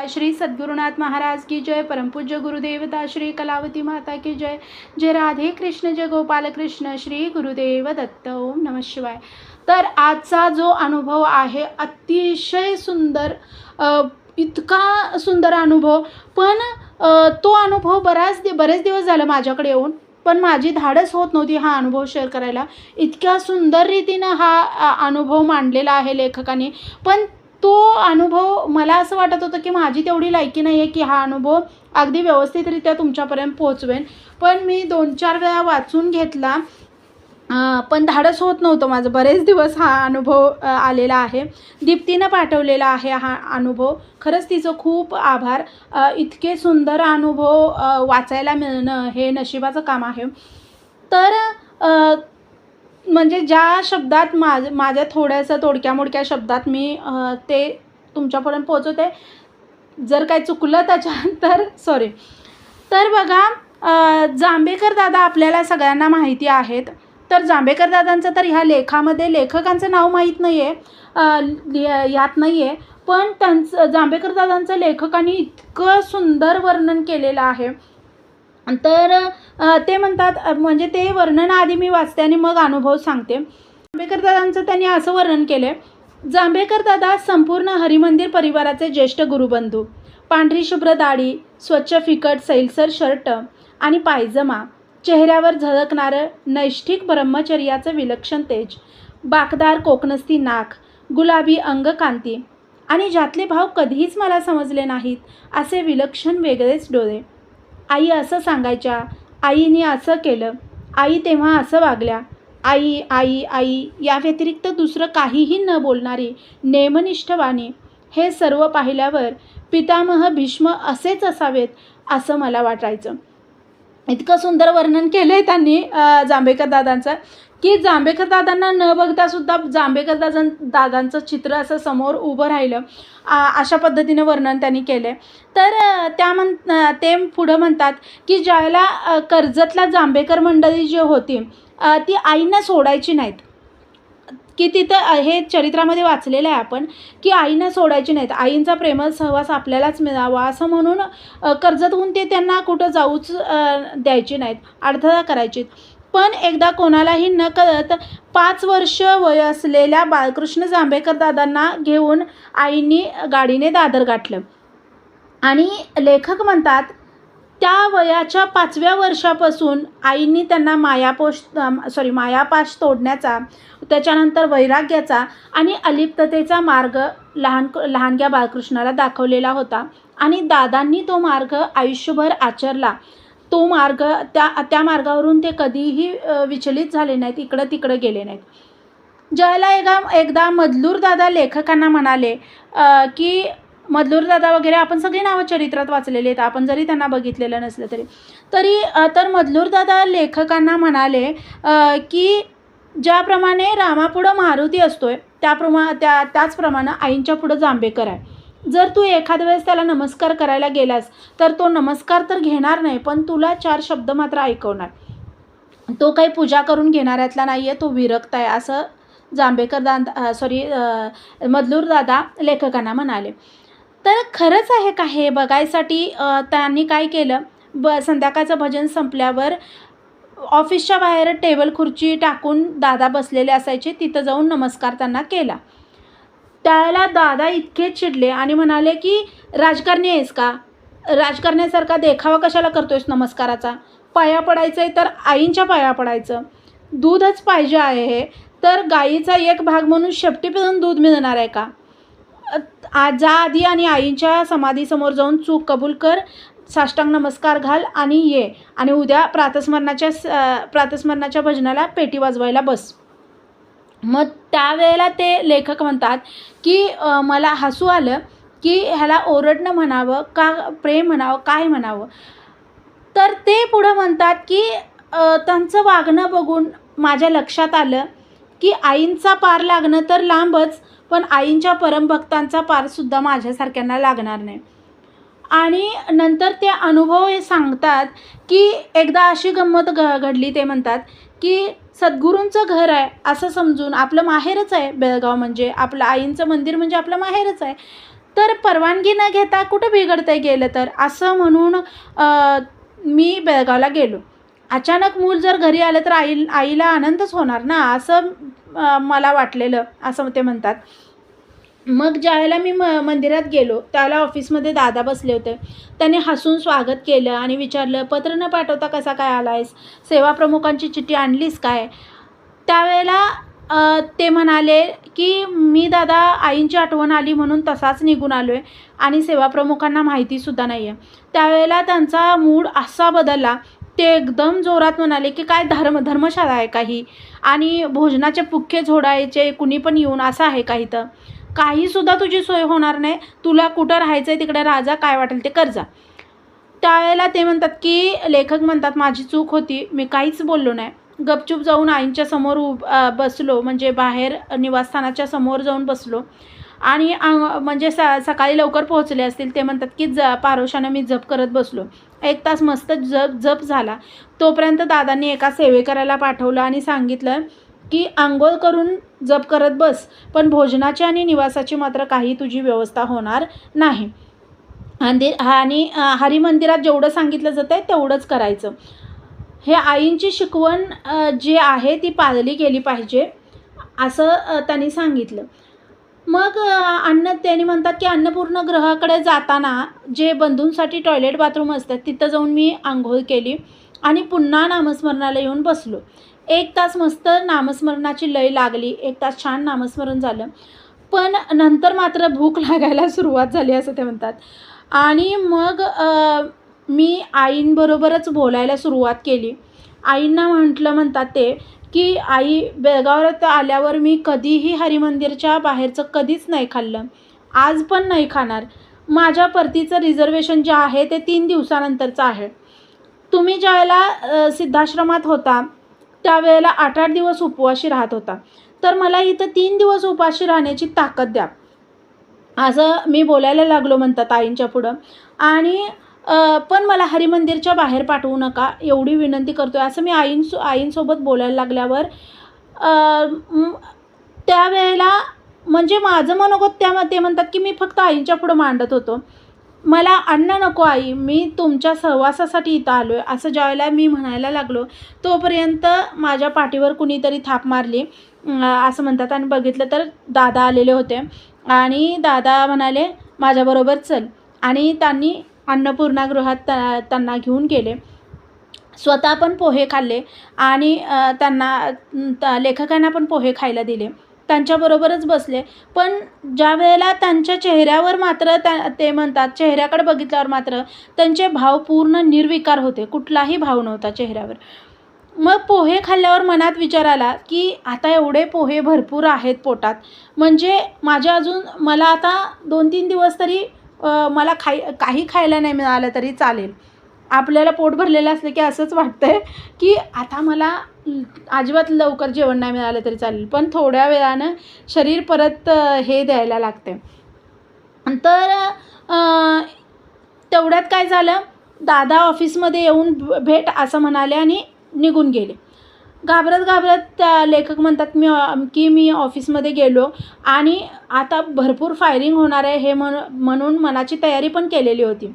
शिवाय श्री सद्गुरुनाथ महाराज की जय परमपूज्य गुरुदेवता श्री कलावती माता की जय। जय राधे कृष्ण जय गोपाल कृष्ण श्री गुरुदेव दत्त ओम नम शिवाय। तर आजचा जो अनुभव आहे अतिशय सुंदर इतका सुंदर अनुभव पण तो अनुभव बराच दि बरेच दिवस झालं माझ्याकडे येऊन पण माझी धाडस होत नव्हती हा अनुभव शेअर करायला. इतक्या सुंदर रीतीनं हा अनुभव मांडलेला आहे लेखकाने पण तो अनुभव मला असं वाटत होतं की माझी तेवढी लायकी नाही आहे की हा अनुभव अगदी व्यवस्थितरित्या तुमच्यापर्यंत पोहोचवेन. पण मी दोन चार वेळा वाचून घेतला. पण धाडस होत नव्हतं माझं. बरेच दिवस हा अनुभव आलेला आहे. दीप्तीनं पाठवलेला आहे हा अनुभव. खरंच तिचं खूप आभार. इतके सुंदर अनुभव वाचायला मिळणं हे नशिबाचं काम आहे. तर म्हणजे ज्या शब्दात माझ माझ्या थोड्याशा तोडक्या मोडक्या शब्दात मी ते तुमच्यापर्यंत पोहोचवते. जर काय चुकलं त्याच्यात तर सॉरी तर बघा अं, जांभेकर दादा आपल्याला सगळ्यांना माहिती आहेत. तर जांभेकर दादांचं तर ह्या लेखामध्ये लेखकांचं नाव माहीत नाही आहे यात नाही आहे पण त्यांचं जांभेकर दादांचं लेखकांनी इतकं सुंदर वर्णन केलेलं आहे. तर ते म्हणतात म्हणजे ते वर्णन आधी मी वाचते आणि मग अनुभव सांगते. जांभेकर दादांचं त्यांनी असं वर्णन केलं जांभेकर दादा संपूर्ण हरिमंदिर परिवाराचे ज्येष्ठ गुरुबंधू पांढरी शुभ्र दाढी स्वच्छ फिकट सैलसर शर्ट आणि पायजमा चेहऱ्यावर झळकणारं नैष्ठिक ब्रह्मचर्याचं विलक्षण तेज बाकदार कोकणस्थी नाक गुलाबी अंगकांती आणि ज्यातले भाव कधीच मला समजले नाहीत असे विलक्षण वेगळेच डोळे. आई असं सांगायच्या. आईने असं केलं. आई तेव्हा असं वागल्या. आई आई आई या व्यतिरिक्त दुसरं काहीही न बोलणारी नेमनिष्ठ वाणी हे सर्व पाहिल्यावर पितामह भीष्म असेच असावेत असं मला वाटायचं. इतकं सुंदर वर्णन केलं आहे त्यांनी जांभेकर दादांचं. की जांभेकर दादांना न बघतासुद्धा जांभेकर दादां दादांचं चित्र असं समोर उभं राहिलं. आ, अशा पद्धतीनं वर्णन त्यांनी केलं आहे तर त्या म्हण ते पुढं म्हणतात की ज्यावेळेला कर्जतला जांभेकर मंडळी जी होती ती आईंना सोडायची नाहीत. की तिथं हे चरित्रामध्ये वाचलेलं आहे आपण की आईनं सोडायची नाहीत. आईंचा प्रेमळ सहवास आपल्यालाच मिळावा असं म्हणून कर्जत कर्जतहून ते त्यांना कुठं जाऊच द्यायची नाहीत अडथळा करायची पण एकदा कोणालाही न कळत पाच वर्ष वय असलेल्या बाळकृष्ण जांभेकर दादांना घेऊन आईंनी गाडीने दादर गाठलं. आणि लेखक म्हणतात त्या वयाच्या पाचव्या वर्षापासून आईंनी त्यांना मायापोष सॉरी मायापाश तोडण्याचा त्याच्यानंतर वैराग्याचा आणि अलिप्ततेचा मार्ग लहान लहानग्या बाळकृष्णाला दाखवलेला होता. आणि दादांनी तो मार्ग आयुष्यभर आचरला. तो मार्ग त्या त्या मार्गावरून ते कधीही विचलित झाले नाहीत इकडं तिकडं गेले नाहीत. ज्याला एकदा एकदा मधलूर दादा लेखकांना म्हणाले की मधलूर दादा वगैरे आपण सगळी नावं चरित्रात वाचलेली आहेत. आपण जरी त्यांना बघितलेलं नसलं तरी. तरी तर मधलूरदादा लेखकांना म्हणाले की ज्याप्रमाणे रामापुढं मारुती असतोय त्याप्रमा त्या त्याचप्रमाणे आईंच्या पुढं जांभेकर आहे. जर तू एखाद्या वेळेस त्याला नमस्कार करायला गेलास तर तो नमस्कार तर घेणार नाही पण तुला चार शब्द मात्र ऐकवणार. तो काही पूजा करून घेणाऱ्यातला नाही आहे तो विरक्त आहे असं जांभेकर दादा सॉरी मधलूर दादा लेखकांना म्हणाले. तर खरंच आहे का हे बघायसाठी त्यांनी काय केलं? ब संध्याकाळचं भजन संपल्यावर ऑफिसच्या बाहेर टेबल खुर्ची टाकून दादा बसलेले असायचे. तिथं जाऊन नमस्कार त्यांना केला. त्याला दादा इतके चिडले आणि म्हणाले की राजकारणी आहेस का? राजकारण्यासारखा देखावा कशाला करतोयस नमस्काराचा? पाया पडायचं आहे तर आईंच्या पाया पडायचं. दूधच पाहिजे आहे हे. तर गाईचा एक भाग म्हणून शेपटी पिऊन दूध मिळणार आहे का? जा आधी आणि आईंच्या समाधीसमोर जाऊन चूक कबूल कर साष्टांग नमस्कार घाल आणि ये. आणि उद्या प्रातस्मरणाच्या स- प्रातस्मरणाच्या भजनाला पेटी वाजवायला बस. मग त्यावेळेला ते लेखक म्हणतात की मला हसू आलं की ह्याला ओरडणं म्हणावं का प्रेम म्हणावं काय म्हणावं? तर ते पुढं म्हणतात की त्यांचं वागणं बघून माझ्या लक्षात आलं की आईंचा पार लागणं तर लांबच पण आईंच्या परमभक्तांचा पारसुद्धा माझ्यासारख्यांना लागणार नाही. आणि नंतर ते अनुभव हे सांगतात की एकदा अशी गंमत घ घडली ते म्हणतात की सद्गुरूंचं घर आहे असं समजून आपलं माहेरच आहे बेळगाव म्हणजे आपलं आईंचं मंदिर म्हणजे आपलं माहेरच आहे. तर परवानगी न घेता कुठं बिघडतं गेलं तर? असं म्हणून मी बेळगावला गेलो. अचानक मूल जर घरी आलं तर आई आईला आनंदच होणार ना? असं मला वाटलेलं असं ते म्हणतात. मग ज्यावेळेला मी म मंदिरात गेलो त्यावेळेला ऑफिसमध्ये दादा बसले होते. त्याने हसून स्वागत केलं आणि विचारलं पत्र न पाठवता कसा काय आला आहेस सेवा प्रमुखांची चिठ्ठी आणलीस काय? त्यावेळेला ते म्हणाले की मी दादा आईंची आठवण आली म्हणून तसाच निघून आलो आहे आणि सेवा प्रमुखांना माहितीसुद्धा नाही आहे त्यावेळेला त्यांचा मूड असा बदलला ते एकदम जोरात म्हणाले की काय धर्म धर्मशाळा आहे काही आणि भोजनाचे पुख्खे झोडायचे कुणी पण येऊन असं आहे काही तर काहीसुद्धा तुझी सोय होणार नाही. तुला कुठं राहायचं आहे तिकडे राजा काय वाटेल ते कर जा. त्यावेळेला ते म्हणतात की लेखक म्हणतात माझी चूक होती मी काहीच बोललो नाही. गपचूप जाऊन आईंच्या समोर उब बसलो. म्हणजे बाहेर निवासस्थानाच्या समोर जाऊन बसलो. आणि म्हणजे स सकाळी लवकर पोहोचले असतील ते म्हणतात की ज पारोशानं मी जप करत बसलो. एक तास मस्त जप जप झाला. तोपर्यंत दादांनी एका सेवेकऱ्याला पाठवलं आणि सांगितलं की आंघोळ करून जप करत बस पण भोजनाची आणि निवासाची मात्र काही तुझी व्यवस्था होणार नाही. आणि आणि हरिमंदिरात जेवढं सांगितलं जातं आहे तेवढंच करायचं. हे आईंची शिकवण जी आहे ती पाळली गेली पाहिजे असं त्यांनी सांगितलं. मग अन्न त्यांनी म्हणतात की अन्नपूर्ण ग्रहाकडे जाताना जे बंधूंसाठी टॉयलेट बाथरूम असतात तिथं जाऊन मी आंघोळ केली आणि पुन्हा नामस्मरणाला येऊन बसलो. एक तास मस्त नामस्मरणाची लय लागली एक तास छान नामस्मरण झालं. पण नंतर मात्र भूक लागायला सुरुवात झाली असं ते म्हणतात. आणि मग मी आईंबरोबरच बोलायला सुरुवात केली. आईंना म्हटलं म्हणतात ते की आई बेळगावात आल्यावर मी कधीही हरिमंदिरच्या बाहेरचं कधीच नाही खाल्लं. आज पण नाही खाणार. माझ्या परतीचं रिझर्वेशन जे आहे ते तीन दिवसानंतरचं आहे. तुम्ही ज्यावेळेला सिद्धाश्रमात होता त्यावेळेला आठ आठ दिवस उपवाशी राहत होता. तर मला इथं तीन दिवस उपाशी राहण्याची ताकद द्या. असं मी बोलायला लागलो म्हणतात आईंच्या पुढं. आणि पण मला हरिमंदिरच्या बाहेर पाठवू नका एवढी विनंती करतो आहे असं मी आईंसो आईंसोबत बोलायला लागल्यावर त्यावेळेला म्हणजे माझं मनोगत त्या ते म्हणतात की मी फक्त आईंच्या पुढं मांडत होतो. मला अन्न नको आई मी तुमच्या सहवासासाठी इथं आलो आहे असं ज्यावेळेला मी म्हणायला लागलो तोपर्यंत माझ्या पाठीवर कुणीतरी थाप मारली. असं म्हणतात. आणि बघितलं तर दादा आलेले होते. आणि दादा म्हणाले माझ्याबरोबर चल. आणि त्यांनी अन्नपूर्णागृहात त्या त्यांना घेऊन गेले. स्वतः पण पोहे खाल्ले आणि त्यांना त- लेखकांना पण पोहे खायला दिले. त्यांच्याबरोबरच बसले. पण ज्या वेळेला त्यांच्या चेहऱ्यावर मात्र त्या ते म्हणतात चेहऱ्याकडे बघितल्यावर मात्र त्यांचे भाव पूर्ण निर्विकार होते. कुठलाही भाव नव्हता चेहऱ्यावर. मग पोहे खाल्ल्यावर मनात विचार आला की आता एवढे पोहे भरपूर आहेत पोटात. म्हणजे माझ्या अजून मला आता दोन तीन दिवस तरी मला खाई काही खायला नाही मिळालं तरी चालेल. आपल्याला पोट भरलेलं असलं की असंच वाटतंय की आता मला अजिबात लवकर जेवण नाही मिळालं तरी चालेल. पण थोड्या वेळानं शरीर परत हे द्यायला लागते तर तेवढ्यात काय झालं? दादा ऑफिसमध्ये येऊन भेट असं म्हणाले आणि निघून गेले. घाबरत घाबरत त्या लेखक म्हणतात मी की मी ऑफिसमध्ये गेलो आणि आता भरपूर फायरिंग होणार आहे हे म्हण म्हणून मनाची तयारी पण केलेली होती.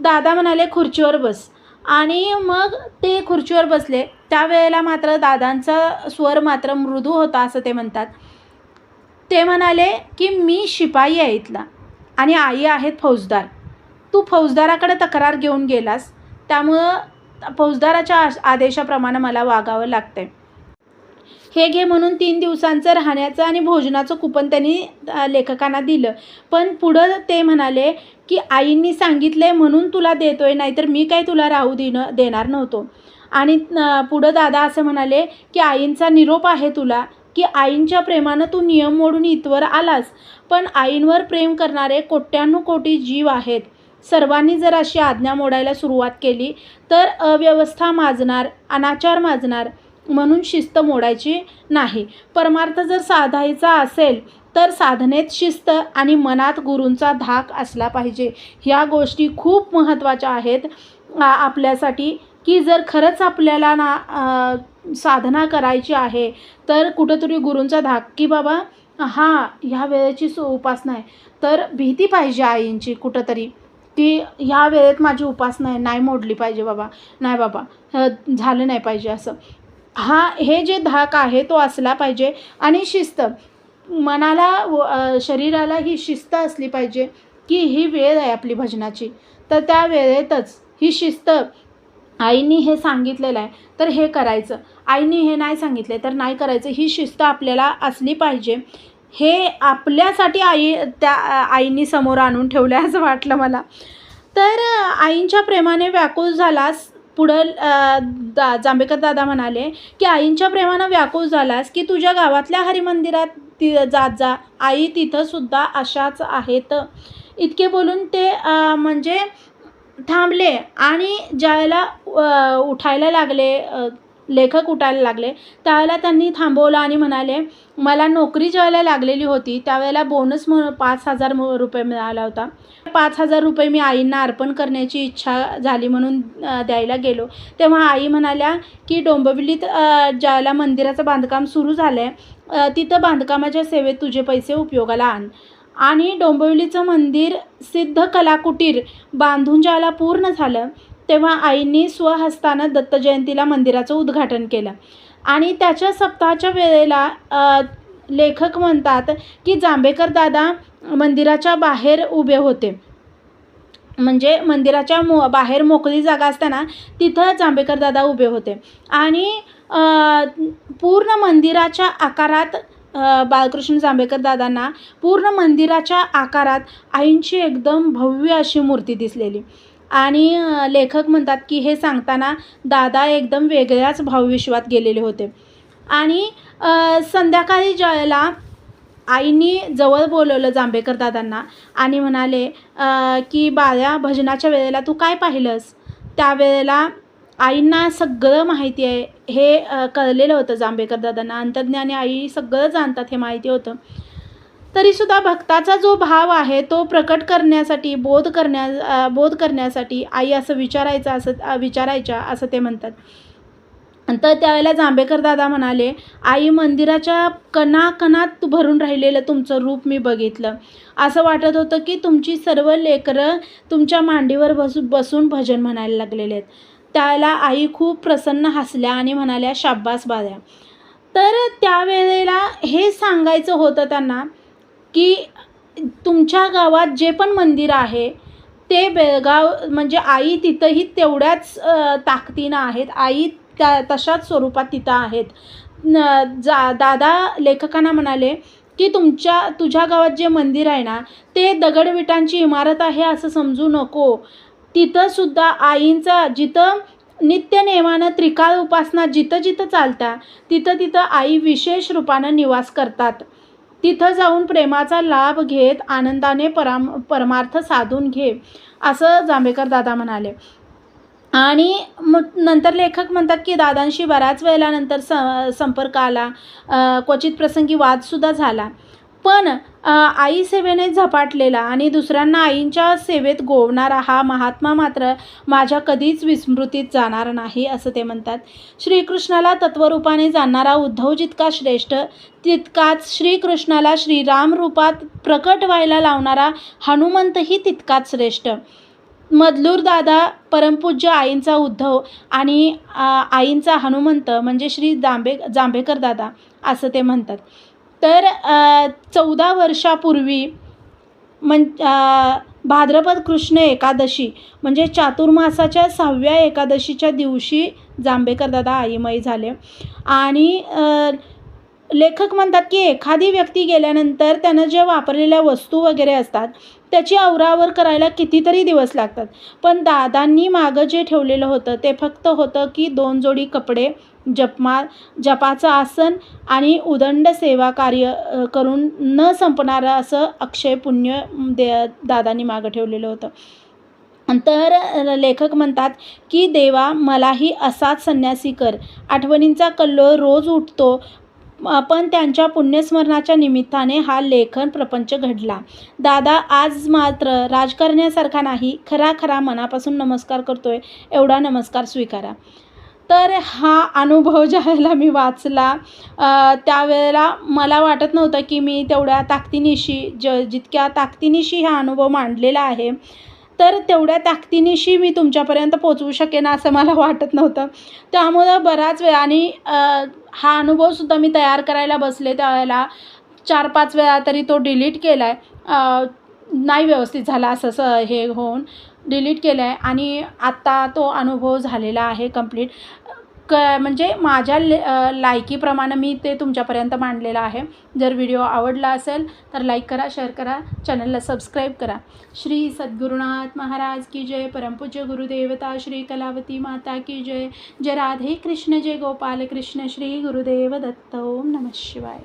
दादा म्हणाले खुर्चीवर बस. आणि मग ते खुर्चीवर बसले. त्यावेळेला मात्र दादांचा स्वर मात्र मृदू होता असं ते म्हणतात. ते म्हणाले की मी शिपाई आहे इथला आणि आई आहेत फौजदार. तू फौजदाराकडे तक्रार घेऊन गेलास. त्यामुळं फौजदाराच्या आश- आदेशाप्रमाणे मला वागावं लागते हे घे म्हणून तीन दिवसांचं राहण्याचं आणि भोजनाचं कुपन त्यांनी लेखकांना दिलं. पण पुढं ते म्हणाले की आईंनी सांगितले म्हणून तुला देतोय नाहीतर मी काय तुला राहू देणं देणार नव्हतो. आणि पुढं दादा असं म्हणाले की आईंचा निरोप आहे तुला की आईंच्या प्रेमानं तू नियम मोडून इथवर आलास. पण आईंवर प्रेम करणारे कोट्याण्णव कोटी जीव आहेत. सर्वांनी जर अशी आज्ञा मोडायला सुरुवात केली तर अव्यवस्था माजणार अनाचार माजणार म्हणून शिस्त मोडायची नाही. परमार्थ जर साधायचा असेल तर साधनेत शिस्त आणि मनात गुरूंचा धाक असला पाहिजे. ह्या गोष्टी खूप महत्त्वाच्या आहेत आपल्यासाठी की जर खरंच आपल्याला ना आ, साधना करायची आहे तर कुठंतरी गुरूंचा धाक की बाबा हा ह्या वेळेची सो उपासना आहे. तर भीती पाहिजे आईंची कुठंतरी. ती ह्या वेळेत माझी उपासना आहे नाही मोडली पाहिजे बाबा नाही बाबा झालं नाही पाहिजे असं. हा हे जे धाक आहे तो असला पाहिजे आणि शिस्त. मनाला व शरीराला ही शिस्त असली पाहिजे की ही वेळ आहे आपली भजनाची. तर त्या वेळेतच ही शिस्त आईनी हे सांगितलेलं आहे तर हे करायचं. आईनी हे नाही सांगितले तर नाही करायचं. ही शिस्त आपल्याला असली पाहिजे. हे आपल्यासाठी आई त्या आईनी समोर आणून ठेवलं असं वाटलं मला. तर आईंच्या प्रेमाने व्याकुळ झालास पुढं दा जांभेकर दादा म्हणाले की आईंच्या प्रेमानं व्याकुळ झालास की तुझ्या गावातल्या हरिमंदिरात ती जात जा. आई तिथंसुद्धा अशाच आहेत. इतके बोलून ते म्हणजे थांबले आणि ज्यावेळेला उठायला लागले लेखक उठायला लागले. त्यावेळेला त्यांनी थांबवलं आणि म्हणाले मला नोकरी ज्यावेळेला लागलेली होती त्यावेळेला बोनस म्हणून पाच हजार रुपये मिळाला होता. पाच हजार रुपये मी आईंना अर्पण करण्याची इच्छा झाली म्हणून द्यायला गेलो. तेव्हा आई म्हणाल्या की डोंबिवलीत ज्यावेळेला मंदिराचं बांधकाम सुरू झालं आहे तिथं बांधकामाच्या सेवेत तुझे पैसे उपयोगाला आण. आणि डोंबिवलीचं मंदिर सिद्ध कलाकुटीर बांधून ज्यावेळेला पूर्ण झालं तेव्हा आईंनी स्वहस्तानं दत्त जयंतीला मंदिराचं उद्घाटन केलं. आणि त्याच्या सप्ताहाच्या वेळेला लेखक म्हणतात की जांभेकर दादा मंदिराच्या बाहेर उभे होते. म्हणजे मंदिराच्या मो बाहेर मोकळी जागा असताना तिथं जांभेकर दादा उभे होते. आणि पूर्ण मंदिराच्या आकारात बाळकृष्ण जांभेकर दादांना पूर्ण मंदिराच्या आकारात आईंची एकदम भव्य अशी मूर्ती दिसलेली. आणि लेखक म्हणतात की हे सांगताना दादा एकदम वेगळ्याच भावविश्वात गेलेले होते. आणि संध्याकाळी ज्याला आईनी जवळ बोलवलं जांभेकर दादांना आणि म्हणाले की बाळ्या भजनाच्या वेळेला तू काय पाहिलंस? त्यावेळेला आईंना सगळं माहिती आहे हे कळलेलं होतं जांभेकर दादांना. अंतर्ज्ञानी आई सगळं जाणतात हे माहिती होतं. तरीसुद्धा भक्ताचा जो भाव आहे तो प्रकट करण्यासाठी बोध करण्या बोध करण्यासाठी आई असं विचारायचं असं विचारायच्या असं ते म्हणतात. तर त्यावेळेला जांभेकर दादा म्हणाले आई मंदिराच्या कणाकणात भरून राहिलेलं तुमचं रूप मी बघितलं. असं वाटत होतं की तुमची सर्व लेकरं तुमच्या मांडीवर बसू बसून भजन म्हणायला लागलेले आहेत. त्यावेळेला आई खूप प्रसन्न हसल्या आणि म्हणाल्या शाब्बास बाद्या तर त्यावेळेला हे सांगायचं होतं त्यांना की तुमच्या गावात जे पण मंदिर आहे ते बेळगाव म्हणजे आई तिथंही तेवढ्याच ताकदीनं आहेत. आई त्या तशाच स्वरूपात तिथं आहेत. न जा दादा लेखकांना म्हणाले की तुमच्या तुझ्या गावात जे मंदिर आहे ना ते दगडविटांची इमारत आहे असं समजू नको. तिथंसुद्धा आईंचा जिथं नित्य नेमानं त्रिकाळ उपासना जिथं जिथं चालतात तिथं तिथं आई विशेष रूपानं निवास करतात. तिथं जाऊन प्रेमाचा लाभ घेत आनंदाने पराम परमार्थ साधून घे असं जांभेकर दादा म्हणाले. आणि मग नंतर लेखक म्हणतात की दादांशी बऱ्याच वेळेला नंतर स संपर्क आला. क्वचित प्रसंगी वादसुद्धा झाला. पण आई सेवेने झपाटलेला आणि दुसऱ्यांना आईंच्या सेवेत गोवणारा हा महात्मा मात्र माझ्या कधीच विस्मृतीत जाणार नाही असं ते म्हणतात. श्रीकृष्णाला तत्वरूपाने जाणणारा उद्धव जितका श्रेष्ठ तितकाच श्रीकृष्णाला श्रीराम रूपात प्रकट व्हायला लावणारा हनुमंतही तितकाच श्रेष्ठ. मधलूर दादा परमपूज्य आईंचा उद्धव आणि आईंचा हनुमंत म्हणजे श्री जांभे जांभेकर दादा असं ते म्हणतात. तर चौदा वर्षापूर्वी म्हण भाद्रपद कृष्ण एकादशी म्हणजे चातुर्मासाच्या सहाव्या एकादशीच्या दिवशी जांभेकर दादा आईमय झाले. आणि लेखक म्हणतात की एखादी व्यक्ती गेल्यानंतर त्यानं जे वापरलेल्या वस्तू वगैरे असतात त्याची आवरावर करायला कितीतरी दिवस लागतात. पण दादांनी मागं जे ठेवलेलं होतं ते फक्त होतं की दोन जोडी कपडे जपमा जपाचं आसन आणि उदंड सेवा कार्य करून न संपणारं असं अक्षय पुण्य दे दादांनी मागं ठेवलेलं होतं. तर लेखक म्हणतात की देवा मलाही असाच संन्यासी कर. आठवणींचा कल्लोळ रोज उठतो पण त्यांच्या पुण्यस्मरणाच्या निमित्ताने हा लेखन प्रपंच घडला. दादा आज मात्र राजकारण्यासारखा नाही खरा खरा मनापासून नमस्कार करतोय एवढा नमस्कार स्वीकारा. तर हा अनुभव ज्या वेळेला मी वाचला त्यावेळेला मला वाटत नव्हतं की मी तेवढ्या ताकदीनिशी ज जितक्या ताकदीनिशी हा अनुभव मांडलेला आहे तर तेवढ्या ताकदीनिशी मी तुमच्यापर्यंत पोचवू शकेन असं मला वाटत नव्हतं. त्यामुळं बराच वेळ आणि हा अनुभवसुद्धा मी तयार करायला बसले त्यावेळेला चार पाच वेळा तरी तो डिलीट केला आहे नाही व्यवस्थित झाला असं स हे होऊन डिलीट केलं आहे आणि आत्ता तो अनुभव झालेला आहे कंप्लीट क म्हणजे माझ्या ले लायकीप्रमाणे मी ते तुमच्यापर्यंत मांडलेलं आहे. जर व्हिडिओ आवडला असेल तर लाईक करा शेअर करा चॅनलला सबस्क्राईब करा. श्री सद्गुरुनाथ महाराज की जय. परमपूज्य गुरुदेवता श्री कलावती माता की जय. जय राधे कृष्ण जय गोपाल कृष्ण श्री गुरुदेव दत्त. ओम नमः शिवाय.